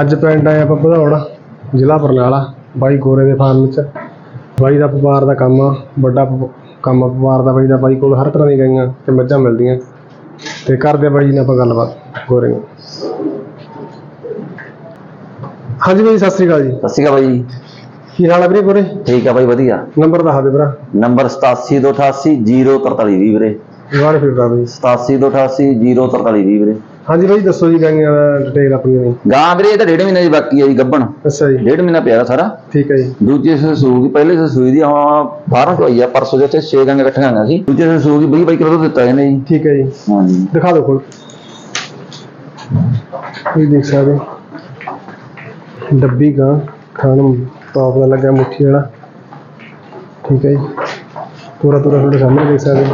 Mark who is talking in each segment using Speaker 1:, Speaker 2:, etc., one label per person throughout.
Speaker 1: ਅੱਜ ਪਿੰਡ ਆਏ ਆਪਾਂ ਭਦੌੜ ਜ਼ਿਲ੍ਹਾ ਬਰਨਾਲਾ ਬਾਈ ਗੋਰੇ ਦੇ ਫਾਰਮ 'ਚ ਬਾਈ ਦਾ ਵਪਾਰ ਦਾ ਕੰਮ ਆ ਵੱਡਾ ਵਪ- ਕੰਮ ਆ ਵਪਾਰ ਦਾ ਬਾਈ ਦਾ ਬਾਈ ਕੋਲ ਹਰ ਤਰ੍ਹਾਂ ਦੀਆਂ ਗਾਈਆਂ ਤੇ ਮੱਝਾਂ ਮਿਲਦੀਆਂ। ਤੇ ਕਰਦੇ ਆ ਬਾਈ ਜੀ ਨਾਲ ਆਪਾਂ ਗੱਲਬਾਤ ਗੋਰੇ ਨਾਲ। ਹਾਂਜੀ ਬਾਈ ਸਤਿ ਸ੍ਰੀ ਅਕਾਲ ਜੀ।
Speaker 2: ਸਤਿ ਸ਼੍ਰੀ ਅਕਾਲ ਬਾਈ ਜੀ।
Speaker 1: ਕੀ ਹਾਲ ਹੈ ਵੀਰੇ ਗੋਰੇ?
Speaker 2: ਠੀਕ ਆ ਬਾਈ ਵਧੀਆ।
Speaker 1: ਨੰਬਰ ਦੱਸ ਦੇ ਭਰਾ।
Speaker 2: ਨੰਬਰ 8728804320 ਵੀਰੇ।
Speaker 1: ਦੁਬਾਰਾ ਫਿਰ ਭਰਾ ਬਾਈ
Speaker 2: 8728804320 ਵੀਰੇ।
Speaker 1: ਹਾਂਜੀ ਬਾਈ ਦੱਸੋ ਜੀ ਗਾਈਆਂ ਦਾ ਡਿਟੇਲ ਆਪਣੀ ਦੀ।
Speaker 2: ਗਾਂ ਵੀਰੇ ਇਹ ਤਾਂ ਡੇਢ ਮਹੀਨੇ ਦੀ ਬਾਕੀ ਹੈ ਜੀ ਗੱਬਣ
Speaker 1: ਅੱਛਾ ਜੀ।
Speaker 2: ਡੇਢ ਮਹੀਨਾ ਪਿਆ ਸਾਰਾ।
Speaker 1: ਠੀਕ ਹੈ ਜੀ।
Speaker 2: ਦੂਜੇ ਸੇ ਸੂਗੀ ਪਹਿਲੇ ਸੇ ਸੂਈ ਦੀ ਹਾਂ 12 ਤੋਂ ਆਈ ਆ ਪਰਸੋਂ ਜਿੱਥੇ 6 ਗਾਂ ਇਕੱਠੀਆਂ ਆਈਆਂ ਸੀ। ਦੂਜੇ ਸੇ ਸੂਗੀ 20 ਬਾਈ ਕਿਲੋ ਦੁੱਧ ਦਿੱਤਾ ਇਹਨੇ ਜੀ।
Speaker 1: ਠੀਕ ਹੈ ਜੀ।
Speaker 2: ਹਾਂਜੀ।
Speaker 1: ਦਿਖਾ ਦਿਓ ਕੋਲ ਇਹ ਦੇਖ ਸਕਦੇ। ਡੱਬੀ ਗਾਂ ਖਾਣ ਟੌਪ ਦਾ ਲੱਗਾ ਮੁੱਠੀ ਵਾਲਾ। ਠੀਕ ਹੈ ਜੀ। ਪੂਰਾ ਪੂਰਾ ਤੁਹਾਡੇ ਸਾਹਮਣੇ ਦੇਖ ਸਕਦੇ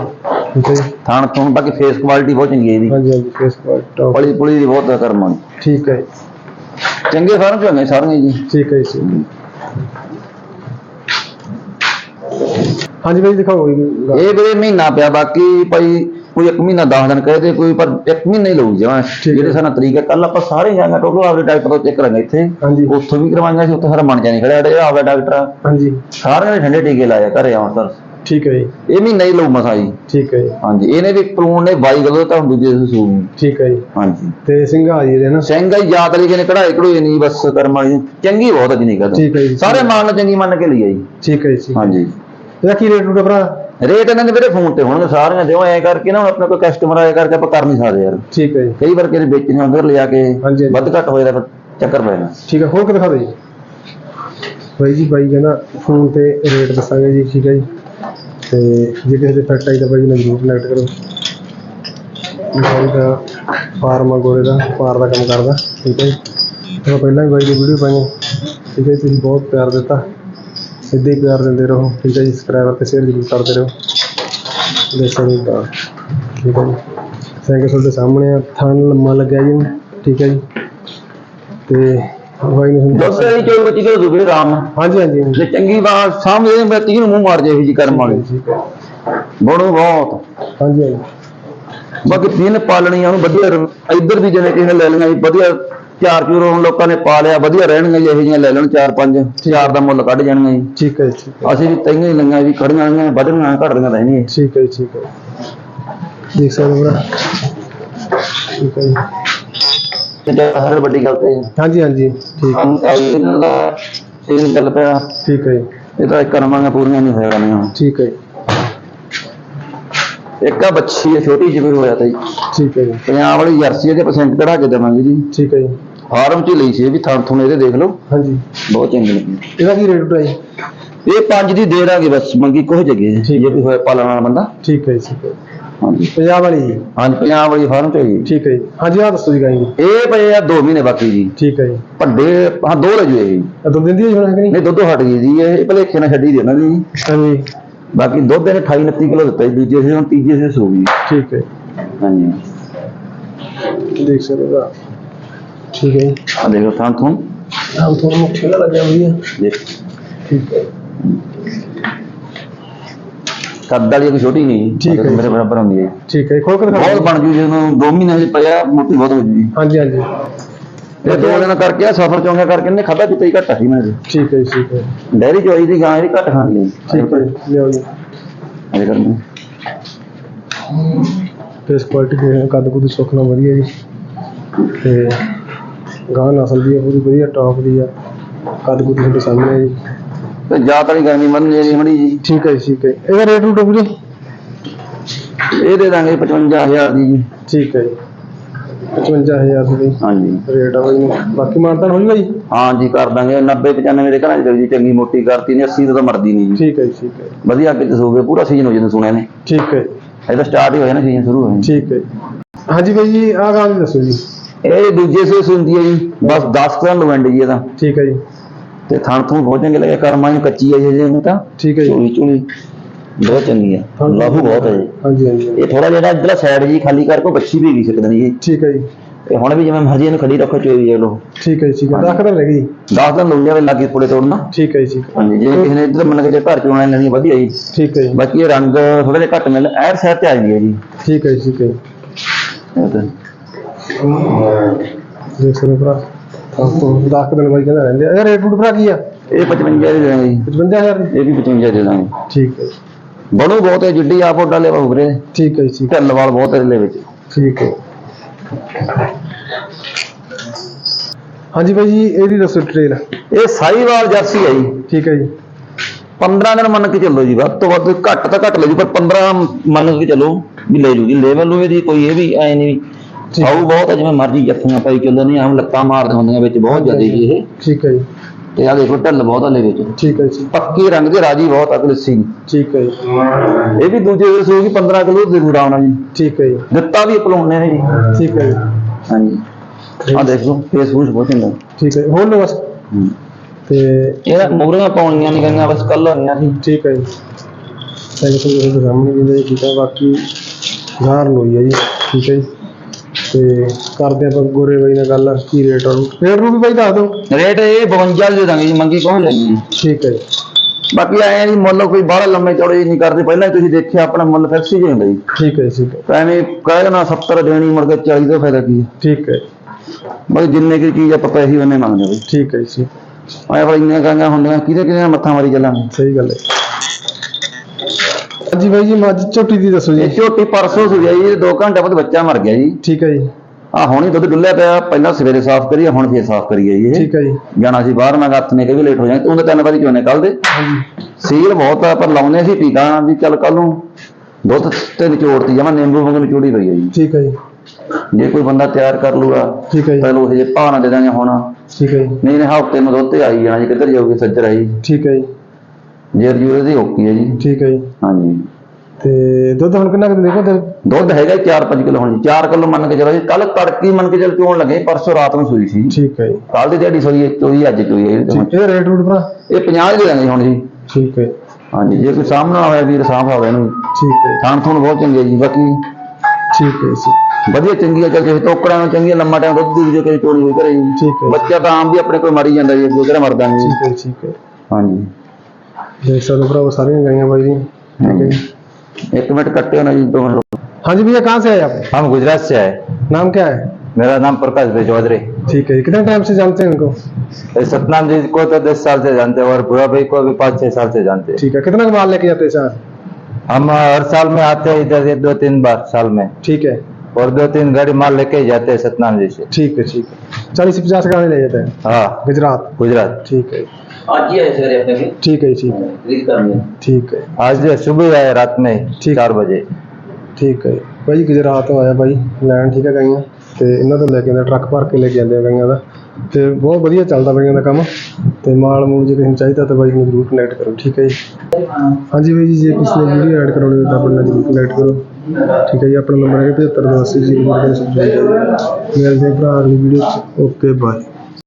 Speaker 1: ਠੀਕ ਹੈ ਜੀ।
Speaker 2: ਥਾਣ ਤੋਂ ਬਾਕੀ ਫੇਸ ਕੁਆਲਿਟੀ ਬਹੁਤ ਚੰਗੀ ਹੈ ਇਹਦੀ
Speaker 1: ਹਾਂਜੀ ਹਾਂਜੀ ਫੇਸ ਕੁਆਲਿਟੀ ਟੌਪ
Speaker 2: ਪਲੀ ਪੁਲੀ ਦੀ ਬਹੁਤ ਕਰਮਾਂ
Speaker 1: ਠੀਕ ਹੈ। ਜੀ,
Speaker 2: ਚੰਗੇ ਫਾਰਮ ਚੋਂ ਆਏ ਸਾਰੀਆਂ ਜੀ।
Speaker 1: ਠੀਕ ਹੈ ਜੀ। ਹਾਂਜੀ ਭਾਈ ਦਿਖਾਓ ਜੀ। ਗਾਂ।
Speaker 2: ਇਹ ਵੀਰੇ ਮਹੀਨਾ ਪਿਆ ਬਾਕੀ ਭਾਈ ਕੋਈ ਇੱਕ ਮਹੀਨਾ 10 ਦਿਨ ਕਹੇ ਤੇ ਕੋਈ ਪਰ ਇੱਕ ਮਹੀਨਾ ਹੀ ਲਊ ਜਮਾ।
Speaker 1: ਹੈ।
Speaker 2: ਜਿਹੜੇ ਸਾਡਾ ਤਰੀਕਾ ਕੱਲ ਆਪਾਂ ਸਾਰੇ ਜਾਂਗਾ ਟੋਟਲ ਆਪਦੇ ਡਾਕਟਰ ਤੋਂ ਚੈੱਕ ਕਰਾਂਗੇ ਇੱਥੇ।
Speaker 1: ਹਾਂਜੀ।
Speaker 2: ਉੱਥੋਂ ਵੀ ਕਰਵਾਈਆਂ ਸੀ ਉੱਥੇ ਸਾਡਾ ਮਨ ਜਾ ਨਹੀਂ ਖੜਿਆ ਜਿਹੜਾ ਆਪਦਾ ਡਾਕਟਰ। ਆ
Speaker 1: ਹਾਂਜੀ।
Speaker 2: ਸਾਰਿਆਂ ਦੇ ਠੰਡੇ ਟੀਕੇ ਲਾਇਆ ਘਰੇ ਆਉਣ ਸਰ
Speaker 1: ਠੀਕ ਹੈ ਜੀ।
Speaker 2: ਇਹ ਮਹੀਨਾ ਹੀ ਲਊ ਮਸਾ ਜੀ।
Speaker 1: ਠੀਕ ਹੈ ਜੀ।
Speaker 2: ਹਾਂਜੀ ਇਹਨੇ ਵੀ ਪਲੂਨ ਨੇ 22 ਕਿਲੋ ਤਾਂ ਦੂਜੇ ਸੂ
Speaker 1: ਠੀਕ ਹੈ ਜੀ।
Speaker 2: ਹਾਂਜੀ।
Speaker 1: ਤੇ ਸਿੰਘਾ ਜੀ ਦੇ ਨਾ।
Speaker 2: ਸਿੰਘ ਹੀ ਯਾਦ ਲਈ ਨੇ ਕਢਾਈ ਕਢੋਈ ਨਹੀਂ ਬਸ ਕਰਮ ਵਾਲੀ। ਚੰਗੀ ਬਹੁਤ ਅਜਨੀ ਕਰ
Speaker 1: ਠੀਕ ਹੈ ਜੀ।
Speaker 2: ਸਾਰੇ ਮਾਨ ਚੰਗੀ ਮੰਨ ਕੇ ਲਈ ਆ ਜੀ।
Speaker 1: ਠੀਕ ਹੈ ਜੀ
Speaker 2: ਹਾਂਜੀ।
Speaker 1: ਇਹਦਾ ਕੀ ਰੇਟ ਰੂਟ ਭਰਾ?
Speaker 2: ਰੇਟ ਇਹਨਾਂ ਦੇ ਵੀਰੇ ਫੋਨ ਤੇ ਹੋਣਗੇ ਸਾਰਿਆਂ ਦੇ। ਉਹ ਐ ਕਰਕੇ ਨਾ ਹੁਣ ਆਪਣਾ ਕੋਈ ਕਸਟਮਰ ਆਏ ਕਰਕੇ ਆਪਾਂ ਕਰ ਨਹੀਂ ਸਕਦੇ ਯਾਰ।
Speaker 1: ਠੀਕ ਹੈ ਜੀ।
Speaker 2: ਕਈ ਵਾਰ ਕਿਤੇ ਵੇਚਣੇ ਹੁੰਦੇ ਲਿਆ ਕੇ। ਵੱਧ ਘੱਟ ਹੋ ਜਾਂਦਾ ਚੱਕਰ ਪੈ ਜਾਂਦਾ।
Speaker 1: ਠੀਕ ਹੈ ਹੋਰ ਕਿ ਦਿਖਾ ਦਿਓ ਜੀ? ਬਾਈ ਜੀ ਬਾਈ ਕਹਿੰਦਾ ਫੋਨ ਤੇ ਰੇਟ ਦੱਸਾਂਗੇ ਜੀ ਠੀਕ ਹੈ ਜੀ। ਤੇ ਜੇ ਕਿਸੇ ਦੇ ਫੈਕਟ ਆਈ ਤਾਂ ਬਾਈ ਨਾਲ ਜ਼ਰੂਰ ਕਨੈਕਟ ਕਰੋ। ਬਾਈ ਦਾ ਫਾਰਮਾ ਗੋਰੇ ਦਾ ਪਾਰ ਦਾ ਕੰਮ ਕਰਦਾ ਠੀਕ ਹੈ ਜੀ। ਆਪਾਂ ਪਹਿਲਾਂ ਵੀ ਬਾਈ ਦੀ ਵੀਡੀਓ ਪਾਈਆਂ। ਠੀਕ ਹੈ ਜੀ ਤੁਸੀਂ ਬਹੁਤ ਪਿਆਰ ਦਿੱਤਾ। ਸਿੱਧੇ ਹੀ ਪਿਆਰ ਦਿੰਦੇ ਰਹੋ ਠੀਕ ਹੈ ਜੀ। ਸਬਸਕ੍ਰਾਈਬਰ ਤੇ ਸ਼ੇਅਰ ਜ਼ਰੂਰ ਕਰਦੇ ਰਹੋ। ਦੇਖ ਸਕਦੇ ਹੋ ਠੀਕ ਹੈ ਜੀ। ਸਾਈਕਲ ਤੁਹਾਡੇ ਸਾਹਮਣੇ ਆ। ਥਣ ਲੰਮਾ ਲੱਗਿਆ ਜੀ। ਇਹਨੂੰ, ਠੀਕ ਹੈ ਜੀ। ਤੇ ਬਾਈ ਨੇ
Speaker 2: ਦੁੱਧ
Speaker 1: ਤੁਹਾਨੂੰ
Speaker 2: ਦੀ ਚੋਈ ਬੱਚੀ ਕਿਲੋ ਦੁਬੇ ਆਰਾਮ ਨਾਲ
Speaker 1: ਹਾਂਜੀ ਹਾਂਜੀ।
Speaker 2: ਜੇ ਚੰਗੀ ਬਾਤ ਸਾਹਮਣੇ ਮੈਂ ਤੀਨ ਮੂੰਹ ਮਾਰ ਜਾਏ ਜੀ ਕਰਮ ਵਾਲੀ।
Speaker 1: ਠੀਕ ਹੈ
Speaker 2: ਬੜੋ ਬਹੁਤ।
Speaker 1: ਹਾਂਜੀ ਹਾਂਜੀ।
Speaker 2: ਬਾਕੀ ਤਿੰਨ ਪਾਲਣੀਆਂ ਉਹਨੂੰ ਵਧੀਆ ਰ- ਇੱਧਰ ਵੀ ਜਿਵੇਂ ਕਿਸੇ ਨੇ ਲੈ ਲਈਆਂ ਜੀ ਵਧੀਆ ਚਾਰ ਚੂਰ ਹੁਣ ਲੋਕਾਂ ਨੇ ਪਾ ਲਿਆ ਵਧੀਆ ਰਹਿਣਗੀਆਂ ਜੀ ਇਹੋ ਜਿਹੀਆਂ ਲੈ ਲੈਣ ਚਾਰ ਪੰਜ ਚਾਰ ਦਾ ਮੁੱਲ ਕੱਢ ਜਾਣਗੇ ਜੀ।
Speaker 1: ਠੀਕ ਹੈ ਜੀ,
Speaker 2: ਅਸੀਂ ਵੀ ਤਈਆਂ ਹੀ ਵੀ ਖੜੀਆਂ ਵਧਣੀਆਂ ਘਟਦੀਆਂ ਰਹਿਣੀਆਂ
Speaker 1: ਠੀਕ ਹੈ ਜੀ, ਠੀਕ ਹੈ। ਦੇਖ ਸਕਦੇ ਹੋ ਠੀਕ ਹੈ ਜੀ।
Speaker 2: ਤੇ ਵੱਡੀ ਗੱਲ ਤੇ
Speaker 1: ਹਾਂਜੀ ਹਾਂਜੀ ਠੀਕ।
Speaker 2: ਇਹਨਾਂ ਦਾ ਇਹ ਗੱਲ ਪਿਆ।
Speaker 1: ਠੀਕ ਹੈ ਜੀ,
Speaker 2: ਇਹ ਤਾਂ ਕਰਮਾਂਗਾ ਪੂਰੀਆਂ ਨਹੀਂ ਹੋਇਆ ਕਰਨੀਆਂ।
Speaker 1: ਠੀਕ ਹੈ ਜੀ,
Speaker 2: ਇੱਕ ਆ ਬੱਚੀ ਹੈ ਛੋਟੀ ਜਿਹੀ ਕੋਈ ਹੋਇਆ ਤਾਂ ਜੀ।
Speaker 1: ਠੀਕ ਹੈ ਜੀ।
Speaker 2: ਪੰਜਾਬ ਵਾਲੀ ਜਰਸੀ ਇਹਦੇ ਪਰਸੈਂਟ ਕਢਾ ਕੇ ਦੇਵਾਂਗੇ ਜੀ।
Speaker 1: ਠੀਕ ਹੈ ਜੀ।
Speaker 2: ਫਾਰਮ 'ਚ ਹੀ ਲਈ ਸੀ ਇਹ ਵੀ ਥਣ ਥੁਣ ਇਹਦੇ ਦੇਖ ਲਓ।
Speaker 1: ਹਾਂਜੀ।
Speaker 2: ਬਹੁਤ ਚੰਗੀ ਲੱਗੀ।
Speaker 1: ਇਹਦਾ ਕੀ ਰੇਟ ਹੈ ਜੀ?
Speaker 2: ਇਹ ਪੰਜ ਦੀ ਦੇ ਦਾਂਗੇ ਬਸ ਮੰਗੀ ਕੋਹ ਜਗੇ ਜੇ
Speaker 1: ਹੈ।
Speaker 2: ਕੋਈ ਹੋਇਆ ਪਾਲਣ ਵਾਲਾ ਬੰਦਾ।
Speaker 1: ਠੀਕ ਹੈ ਜੀ, ਠੀਕ ਹੈ।
Speaker 2: ਹਾਂਜੀ।
Speaker 1: ਪੰਜਾਬ ਵਾਲੀ ਜੀ।
Speaker 2: ਹਾਂਜੀ ਪੰਜਾਬ ਵਾਲੀ ਫਾਰਮ 'ਚ ਹੈਗੀ
Speaker 1: ਠੀਕ ਹੈ ਜੀ। ਹਾਂਜੀ ਆਹ ਦੱਸੋ ਜੀ ਗਾਈ ਜੀ।
Speaker 2: ਇਹ ਪਏ ਆ 2 ਮਹੀਨੇ ਬਾਕੀ ਜੀ।
Speaker 1: ਠੀਕ ਹੈ ਜੀ।
Speaker 2: ਵੱਡੇ ਹਾਂ ਦੋ ਲੈ ਜੂ। ਇਹ
Speaker 1: ਦੁੱਧ ਦਿੰਦੀ ਹੈ ਜੀ ਹੁਣ ਕਿ ਨਹੀਂ?
Speaker 2: ਨਹੀਂ ਦੁੱਧ ਹਟ ਗਈ ਜੀ। ਇਹ ਭਲੇਖੇ ਨਾਲ ਛੱਡੀ ਦੀ ਇਹਨਾਂ ਦੀ
Speaker 1: ਹਾਂਜੀ
Speaker 2: ਬਾਕੀ ਦੁੱਧ ਇਹਨੇ 28 29 ਕਿਲੋ ਦਿੱਤਾ ਜੀ। ਦੂਜੇ ਸੇ ਹੁਣ ਤੀਜੇ ਸੇ ਸੋ ਗਈ
Speaker 1: ਠੀਕ ਹੈ।
Speaker 2: ਹਾਂਜੀ।
Speaker 1: ਦੇਖ ਸਕਦੇ ਹੋ। ਠੀਕ ਹੈ ਜੀ।
Speaker 2: ਆ ਦੇਖੋ ਥਾਂ ਥੂੰ।
Speaker 1: ਆਹ ਤੁਹਾਨੂੰ ਮੁੱਠੀ ਦਾ ਲੱਗਿਆ ਵਧੀਆ।
Speaker 2: ਦੇਖ।
Speaker 1: ਠੀਕ ਹੈ।
Speaker 2: ਕੱਦ ਵਾਲੀ ਕੋਈ ਛੋਟੀ ਨਹੀਂ
Speaker 1: ਠੀਕ ਹੈ।
Speaker 2: ਮੇਰੇ ਬਰਾਬਰ ਹੁੰਦੀ ਹੈ
Speaker 1: ਠੀਕ ਹੈ ਜੀ, ਖੋਲ ਕੇ ਦਿਖਾ
Speaker 2: ਬਹੁਤ
Speaker 1: ਦਿਓ।
Speaker 2: ਬਣ ਜੂ ਜਦੋਂ 2 ਮਹੀਨੇ ਚ ਪਿਆ ਮੋਟੀ ਬਹੁਤ ਹੋ ਜੂ ਜੀ
Speaker 1: ਹਾਂਜੀ ਹਾਂਜੀ।
Speaker 2: ਇਹ ਦੋ ਦਿਨ ਕਰਕੇ ਆ ਸਫਰ ਚੋਂਗਾ ਕਰਕੇ ਇਹਨੇ ਖਾਦਾ ਪੀਤਾ ਹੀ ਘੱਟ ਸੀ ਮੈਨੂੰ
Speaker 1: ਠੀਕ ਹੈ ਜੀ, ਠੀਕ ਹੈ।
Speaker 2: ਡੈਰੀ ਚੋਈ ਦੀ ਗਾਂ ਇਹਦੀ ਘੱਟ ਖਾਂਦੀ ਹੈ
Speaker 1: ਠੀਕ ਹੈ ਜੀ, ਲਿਆਓ ਜੀ।
Speaker 2: ਅਜੇ ਕਰਨੀ।
Speaker 1: ਫੇਸ ਕੁਆਲਿਟੀ ਦੇ ਕੱਦ ਕੁਦ ਸੁੱਕਣਾ ਵਧੀਆ ਜੀ। ਤੇ ਗਾਂ ਨਸਲ ਦੀ ਹੈ ਪੂਰੀ ਵਧੀਆ ਟੌਪ ਦੀ ਆ। ਕੱਦ ਕੁਦ ਤੁਹਾਡੇ ਸਾਹਮਣੇ ਹੈ ਜੀ।
Speaker 2: ਤੇ ਜਾ ਤਾਂ ਨਹੀਂ ਗਰਮੀ ਮੰਨ ਜੇ ਮੜੀ ਜੀ।
Speaker 1: ਠੀਕ ਹੈ ਜੀ, ਠੀਕ ਹੈ। ਇਹਦਾ ਰੇਟ ਰੂਟ ਵੀਰੇ
Speaker 2: ਇਹ ਦੇ ਦਾਂਗੇ 55000 ਦੀ ਜੀ।
Speaker 1: ਠੀਕ ਹੈ ਜੀ। 55000 ਦੀ
Speaker 2: ਹਾਂਜੀ।
Speaker 1: ਰੇਟ ਆ ਬਾਈ। ਨੂੰ ਬਾਕੀ ਮਾਨਤਾਨ ਹੋ ਜੂਗਾ ਜੀ
Speaker 2: ਹਾਂ ਜੀ ਕਰ ਦਾਂਗੇ। 90 95 ਦੇ ਘਰਾਂ ਚ ਜੀ ਚੰਗੀ ਮੋਟੀ ਕਰਤੀ ਨੇ 80 ਤਾਂ ਮਰਦੀ ਨਹੀਂ ਜੀ।
Speaker 1: ਠੀਕ ਹੈ ਜੀ, ਠੀਕ ਹੈ।
Speaker 2: ਵਧੀਆ ਅੱਗੇ ਦਸੋਗੇ ਪੂਰਾ ਸੀਜ਼ਨ ਹੋ ਜਾਂਦਾ ਸੁਣਿਆ ਨੇ।
Speaker 1: ਠੀਕ ਹੈ।
Speaker 2: ਇਹ ਤਾਂ ਸਟਾਰਟ ਹੀ ਹੋਇਆ ਨਾ ਸੀਜ਼ਨ ਸ਼ੁਰੂ ਹੋਇਆ।
Speaker 1: ਠੀਕ ਹੈ। ਜੀ। ਹਾਂਜੀ ਬਾਈ ਜੀ ਆਹ ਗਾਂ ਦੀ ਦੱਸੋ ਜੀ।
Speaker 2: ਇਹ ਦੂਜੇ ਸੇ ਹੁੰਦੀ ਹੈ ਜੀ। ਬਸ 10 ਕੁ ਲਵੰਡ ਜੀ ਇਹਦਾ।
Speaker 1: ਠੀਕ ਹੈ ਜੀ।
Speaker 2: ਤੇ ਥਣ ਥੂ ਬਹੁਤ ਚੰਗੇ ਲੱਗੇ ਕਰਮਾਂ ਨੂੰ ਕੱਚੀ ਹੈ ਜੀ ਇਹਨੂੰ ਤਾਂ।
Speaker 1: ਠੀਕ ਹੈ ਜੀ।
Speaker 2: ਚੋਲੀ ਚੋਲੀ ਬਹੁਤ ਚੰਗੀ ਹੈ। ਲਾਭੂ ਬਹੁਤ ਹੈ ਜੀ।
Speaker 1: ਹਾਂਜੀ।
Speaker 2: ਇਹ ਥੋੜਾ ਜਿਹੜਾ ਇਧਰਲਾ ਸਾਈਡ ਜੀ ਖਾਲੀ ਕਰਕੇ ਬੱਚੀ ਵੀ ਗਈ ਸਕਦੀ ਨਹੀਂ ਜੀ
Speaker 1: ਠੀਕ ਹੈ ਜੀ।
Speaker 2: ਤੇ ਹੁਣ ਵੀ ਜਿਵੇਂ ਮਰਜ਼ੀ ਇਹਨੂੰ ਖੜੀ ਰੱਖੋ ਚੋਈ ਜੇ ਲੋ
Speaker 1: ਠੀਕ ਹੈ ਠੀਕ ਹੈ। ਰੱਖ ਤਾਂ ਲੱਗੀ ਜੀ।
Speaker 2: 10 ਦਿਨ ਲੁੱਲੇ ਵੇ ਲੱਗੇ ਪੁੜੇ ਤੋੜਨਾ।
Speaker 1: ਠੀਕ ਹੈ ਜੀ,
Speaker 2: ਹਾਂਜੀ ਜੇ ਕਿਸੇ ਨੇ ਇਧਰ ਮੰਨ ਕੇ ਜੇ ਘਰ ਚ ਆਉਣਾ ਲੈਣੀ ਵਧੀਆ ਜੀ।
Speaker 1: ਠੀਕ ਹੈ ਜੀ।
Speaker 2: ਬਾਕੀ ਇਹ ਰੰਗ ਥੋੜਾ ਜਿਹਾ ਘੱਟ ਮਿਲ ਐਰ ਸਾਈਡ ਤੇ ਆ ਜਾਂਦੀ ਹੈ ਜੀ।
Speaker 1: ਠੀਕ ਹੈ ਠੀਕ ਹੈ।
Speaker 2: ਇਹ ਤਾਂ।
Speaker 1: ਦੇਖ ਸਕਦੇ ਹੋ ਭਰਾ ਹਫ਼ਤੋਂ 10 ਕੁ ਦਿਨ ਬਾਈ ਕਹਿੰਦਾ ਰਹਿੰਦੇ ਆ। ਇਹ ਰੇਟ ਰੂਟ ਭਰਾ ਕੀ ਆ?
Speaker 2: ਇਹ 55 ਦੇ ਦਾਂਗੇ ਜੀ।
Speaker 1: 55000 ਦੀ?
Speaker 2: ਇਹ ਵੀ 55 ਦੇ ਦਾਂਗੇ
Speaker 1: ਠੀਕ ਹੈ ਜੀ।
Speaker 2: ਬਣੂ ਬਹੁਤ ਹੈ ਜਿੱਡੀ ਆਪ ਉਹ ਡਾਲੇ ਉਗਰੇ
Speaker 1: ਠੀਕ ਹੈ ਜੀ ਠੀਕ
Speaker 2: ਬਹੁਤ ਹੈ ਇਹਦੇ ਵਿੱਚ।
Speaker 1: ਠੀਕ ਹੈ। ਹਾਂਜੀ ਬਾਈ ਜੀ ਇਹਦੀ ਦੱਸੋ ਡਿਟੇਲ
Speaker 2: ਇਹ ਸਾਈਵਾਲ ਜਰਸੀ ਹੈ ਜੀ।
Speaker 1: ਠੀਕ ਹੈ ਜੀ।
Speaker 2: 15 ਦਿਨ ਮੰਨ ਕੇ ਚੱਲੋ ਜੀ ਵੱਧ ਤੋਂ ਵੱਧ ਘੱਟ ਤਾਂ ਘੱਟ ਲੈ ਜੀ ਪਰ 15 ਮੰਨ ਕੇ ਚੱਲੋ ਵੀ ਲੈ ਜੂਗੀ ਲੈਵਲ ਨੂੰ ਇਹਦੀ ਕੋਈ ਇਹ ਵੀ ਐ ਨਹੀਂ। ਆਊ ਬਹੁਤ ਹੈ ਜਿਵੇਂ ਮਰਜ਼ੀ ਜੱਫੀਆਂ ਪਾਈ ਚੱਲੋ ਨਹੀਂ ਆਮ ਲੱਤਾਂ ਮਾਰਦੇ ਹੁੰਦੀਆਂ ਵਿੱਚ ਬਹੁਤ ਜ਼ਿਆਦਾ ਜੀ ਇਹ।
Speaker 1: ਠੀਕ ਹੈ ਜੀ।
Speaker 2: ਤੇ ਆ ਦੇਖੋ ਢੱਲ ਬਹੁਤ ਆ ਲੈ ਵਿੱਚ।
Speaker 1: ਠੀਕ ਹੈ ਜੀ।
Speaker 2: ਪੱਕੀ ਰੰਗ ਦੇ ਰਾਜੀ ਬਹੁਤ ਲੱਸੀ ਦੀ।
Speaker 1: ਠੀਕ ਹੈ ਜੀ।
Speaker 2: ਇਹ ਵੀ ਦੂਜੇ ਦਿਨ ਸੂਗੀ 15 ਕਿਲੋ ਜ਼ਰੂਰ ਆਉਣਾ ਜੀ।
Speaker 1: ਠੀਕ ਹੈ ਜੀ।
Speaker 2: ਦਿੱਤਾ ਵੀ ਪਲਾਉਣੇ ਨੇ ਜੀ।
Speaker 1: ਠੀਕ ਹੈ ਜੀ।
Speaker 2: ਹਾਂਜੀ। ਆ ਦੇਖ ਲਓ ਫੇਸਬੁੱਕ ਬਹੁਤ ਚੰਗਾ।
Speaker 1: ਠੀਕ ਹੈ ਹੋਰ ਬਸ।
Speaker 2: ਹੂੰ।
Speaker 1: ਤੇ
Speaker 2: ਇਹ ਮੂਹਰੀਆਂ ਪਾਉਣੀਆਂ ਨਹੀਂ ਗਈਆਂ ਬਸ ਕੱਲ ਹੋਣੀਆਂ ਸੀ।
Speaker 1: ਠੀਕ ਹੈ ਜੀ। ਤੋਂ ਇਹ ਸਾਹਮਣੇ ਜੀ ਠੀਕ ਹੈ ਬਾਕੀ ਗਾਰ ਲੋਈ ਹੈ ਜੀ। ਠੀਕ ਹੈ ਜੀ। ਤੇ ਕਰਦੇ ਆਪਾਂ ਗੋਰੇ ਬਾਈ ਨਾਲ ਗੱਲ ਕੀ ਰੇਟ ਆ ਰੇਟ ਨੂੰ ਵੀ ਬਾਈ ਦੱਸ ਦਿਓ।
Speaker 2: ਰੇਟ ਇਹ 52 ਦੇ ਦਾਂਗੇ ਜੀ ਮੰਗੀ ਕੌਣ ਲੈਣੀ
Speaker 1: ਠੀਕ ਹੈ ਜੀ।
Speaker 2: ਬਾਕੀ ਆਏ ਆ ਜੀ ਮੁੱਲ ਕੋਈ ਬਾਹਲਾ ਲੰਮੇ ਚੌੜੇ ਨਹੀਂ ਕਰਦੇ ਪਹਿਲਾਂ ਹੀ ਤੁਸੀਂ ਦੇਖਿਆ ਆਪਣਾ ਮੁੱਲ ਫਿਕਸ ਹੀ ਹੁੰਦਾ ਜੀ
Speaker 1: ਠੀਕ ਹੈ ਜੀ, ਠੀਕ ਹੈ।
Speaker 2: ਤਾਂ ਐਵੇਂ ਕਹਿ ਦੇਣਾ 70 ਦੇਣੀ ਮੁੜ ਕੇ 40 ਦਾ ਫਾਇਦਾ ਕੀ ਹੈ।
Speaker 1: ਠੀਕ ਹੈ।
Speaker 2: ਬਸ ਜਿੰਨੇ ਕੀ ਚੀਜ਼ ਆਪਾਂ ਪੈਸੇ ਉਹਨੇ ਮੰਗਦੇ ਬਈ।
Speaker 1: ਠੀਕ ਹੈ ਜੀ ਠੀਕ।
Speaker 2: ਆਏ ਫਿਰ ਇੰਨੀਆਂ ਗਾਂਗਾ ਹੁੰਦੀਆਂ ਕਿਹਦੇ ਕਿਹਦੇ ਨਾਲ ਮੱਥਾ ਮਾਰੀ ਚੱਲਾਂਗੇ?
Speaker 1: ਸਹੀ ਗੱਲ ਹੈ। ਹਾਂਜੀ ਬਾਈ ਜੀ ਮੱਝ ਝੋਟੀ ਦੀ ਦੱਸੋ
Speaker 2: ਇਹ
Speaker 1: ਜੀ
Speaker 2: ਝੋਟੀ ਪਰਸੋਂ ਸੁਈ ਜੀ 2 ਘੰਟੇ ਬਾਅਦ ਬੱਚਾ ਮਰ ਗਿਆ ਜੀ।
Speaker 1: ਠੀਕ ਹੈ ਜੀ।
Speaker 2: ਆ ਹੁਣੀ ਦੁੱਧ ਡੁੱਲਿਆ ਪਿਆ ਪਹਿਲਾਂ ਸਵੇਰੇ ਸਾਫ਼ ਕਰੀਏ ਹੁਣ ਫੇਰ ਸਾਫ਼ ਕਰੀਏ ਜੀ ਇਹ।
Speaker 1: ਠੀਕ ਹੈ ਜੀ।
Speaker 2: ਜਾਣਾ ਸੀ ਬਾਹਰ ਮੈਂ ਹੱਥ ਨੇ ਕਿ ਵੀ ਲੇਟ ਹੋ ਜਾਣਾ ਤੂੰ ਤਾਂ ਤਿੰਨ ਵਾਰੀ ਚੋਨੇ ਕੱਲ ਦੇ?
Speaker 1: ਹਾਂਜੀ।
Speaker 2: ਸੀਲ ਬਹੁਤ ਆ ਪਰ ਲਾਉਨੇ ਸੀ ਟੀਕਾ ਵੀ ਚੱਲ ਕੱਲ ਨੂੰ ਦੁੱਧ ਤੇ ਨਿਚੋੜਤੀ ਜਮਾ ਨਿੰਬੂ ਵਾਂਗੂ ਨਿਚੋੜੀ ਪਈ ਆ ਜੀ।
Speaker 1: ਠੀਕ ਹੈ ਜੀ।
Speaker 2: ਜੇ ਕੋਈ ਬੰਦਾ ਤਿਆਰ ਕਰ ਲੂਗਾ
Speaker 1: ਠੀਕ ਹੈ ਜੀ।
Speaker 2: ਤਾਂ ਲੋਹੇ ਜੇ ਨਾ ਦੇ ਦਾਂਗੇ ਹੁਣ।
Speaker 1: ਠੀਕ ਹੈ ਜੀ।
Speaker 2: ਨਹੀਂ ਨਹੀਂ ਹਫ਼ਤੇ ਨੂੰ ਦੁੱਧ ਤੇ ਆਈ ਜਾਣਾ ਜੀ ਕਿੱਧਰ ਜਾਊਗੀ ਸੱਜਰ ਆਈ
Speaker 1: ਠੀਕ ਹੈ ਜੀ।
Speaker 2: ਜੇਰ ਜੂਰ ਦੀ ਓਕੀ ਹੈ ਜੀ।
Speaker 1: ਠੀਕ ਹੈ ਜੀ।
Speaker 2: ਹਾਂਜੀ।
Speaker 1: ਤੇ ਦੁੱਧ ਹੁਣ ਕਿੰਨਾ ਕੁ ਦੇਖੋ ਤੇ
Speaker 2: ਦੁੱਧ ਹੈਗਾ 4-5 ਕਿਲੋ ਹੁਣ ਜੀ। 4 ਕਿਲੋ ਮੰਨ ਕੇ ਚਲੋ ਜੀ। ਕੱਲ ਤੜਕੀ ਮੰਨ ਕੇ ਚੱਲ ਚੋਣ ਲੱਗੇ ਪਰਸੋਂ ਰਾਤ ਨੂੰ ਸੂਈ ਸੀ।
Speaker 1: ਠੀਕ ਹੈ ਜੀ।
Speaker 2: ਕੱਲ ਦੀ ਦਿਹਾੜੀ ਸੋਈ ਚੋਈ ਅੱਜ ਚੋਈ ਹੈ। ਇਹਦੇ ਤੋਂ।
Speaker 1: ਇਹ ਰੇਟ ਰੂਟ ਭਰਾ?
Speaker 2: ਇਹ 50 ਦੇ ਦਾਂਗੇ ਹੁਣ ਜੀ।
Speaker 1: ਠੀਕ ਹੈ।
Speaker 2: ਹਾਂਜੀ ਜੇ ਕੋਈ ਸਾਹਮਣਾ ਹੋਇਆ ਵੀਰ ਸਾਂਭ ਹੋਵੇ ਇਹਨੂੰ।
Speaker 1: ਠੀਕ ਹੈ।
Speaker 2: ਥਾਣ ਥੂਣ ਬਹੁਤ ਚੰਗੇ ਜੀ ਬਾਕੀ
Speaker 1: ਠੀਕ ਹੈ ਜੀ।
Speaker 2: ਵਧੀਆ ਚੰਗੀ ਆ ਚੱਲ ਕਿਸੇ ਤੋਕੜਾਂ ਨੂੰ ਚੰਗੀ ਆ, ਲੰਮਾ ਟਾਈਮ ਦੁੱਧ ਦੀ ਜੇ ਕਿਸੇ ਚੋਣੀ ਹੋਈ ਘਰੇ ਜੀ।
Speaker 1: ਠੀਕ ਹੈ।
Speaker 2: ਬੱਚਾ ਤਾਂ ਆਮ ਵੀ ਆਪਣੇ ਕੋਈ ਮਰੀ ਜਾਂਦਾ ਜੀ ਅੱਗੇ ਕਿਹੜਾ ਮਰਦਾ ਨਹੀਂ
Speaker 1: ਠੀਕ ਹੈ ਠੀਕ ਹੈ।
Speaker 2: ਹਾਂਜੀ।
Speaker 1: ਦੇਖ ਸਕਦੇ ਹੋ ਭਰਾਵੋ ਸਾਰੀਆਂ ਗਾਈਆਂ ਬਾਈ ਦੀਆਂ ठीक है जी।
Speaker 2: ਇੱਕ ਮਿੰਟ ਕੱਟਿਓ ਨਾ ਜੀ ਦੋ ਮਿੰਟ
Speaker 1: हाँ जी भैया कहाँ से आए आप
Speaker 3: हम गुजरात से आए
Speaker 1: नाम क्या है
Speaker 3: मेरा नाम प्रकाश भाई चौधरी
Speaker 1: ठीक है कितने टाइम से जानते हैं इनको
Speaker 3: ये सतनाम जी को तो दस साल से जानते हैं और बुरा भाई को भी पाँच छह साल से जानते हैं
Speaker 1: ठीक है कितना माल लेके जाते हैं सर
Speaker 3: हम हर साल में आते हैं इधर से दो तीन बार साल में
Speaker 1: ठीक है
Speaker 3: और दो तीन गाड़ी माल लेके ही जाते हैं सतनाम जी से
Speaker 1: ठीक है ठीक है चालीस से पचास गाड़ी ले जाते हैं
Speaker 3: हाँ
Speaker 1: गुजरात
Speaker 3: गुजरात
Speaker 1: ठीक है
Speaker 2: ਅੱਜ ਹੀ ਆਏ ਸਵੇਰੇ ਆਪਣੇ ਕੋਲ
Speaker 1: ठीक है ठीक है
Speaker 2: ਖਰੀਦ ਕਰਨੀ
Speaker 1: ठीक है
Speaker 3: आज जो सुबह आए रात में
Speaker 1: ठीक।
Speaker 3: चार बजे
Speaker 1: ਠੀਕ ਹੈ ਭਾਈ ਗੁਜਰਾਤ ਤੋਂ ਆਇਆ ਬਾਈ ਲੈਣ ਠੀਕ ਹੈ ਗਾਈਆਂ ਤੇ ਇਹਨਾਂ ਤੋਂ ਲੈ ਕੇ ਆਉਂਦਾ ਟਰੱਕ ਭਰ ਕੇ ਲੈ ਕੇ ਜਾਂਦੇ ਆ ਗਾਈਆਂ ਦਾ ਤੇ ਬਹੁਤ ਵਧੀਆ ਚੱਲਦਾ ਬਾਈਆਂ ਦਾ ਕੰਮ ਤੇ ਮਾਲ ਮੂਲ ਜੇ ਕਿਸੇ ਨੂੰ ਚਾਹੀਦਾ ਤਾਂ ਬਾਈ ਨੂੰ ਜ਼ਰੂਰ ਕਨੈਕਟ ਕਰੋ ਠੀਕ ਹੈ ਜੀ ਹਾਂਜੀ ਬਾਈ ਜੀ ਜੇ ਕਿਸੇ ਨੇ ਵੀਡੀਓ ਐਡ ਕਰਾਉਣੀ ਹੋਵੇ ਤਾਂ ਆਪਣੇ ਨਾਲ ਜ਼ਰੂਰ ਕਨੈਕਟ ਕਰੋ ਠੀਕ ਹੈ ਜੀ ਆਪਣਾ ਨੰਬਰ ਹੈ 75 80 ਮਿਲਦੇ ਹਾਂ ਭਰਾ ਅਗਲੀ ਵੀਡੀਓ 'ਚ ਓਕੇ ਬਾਏ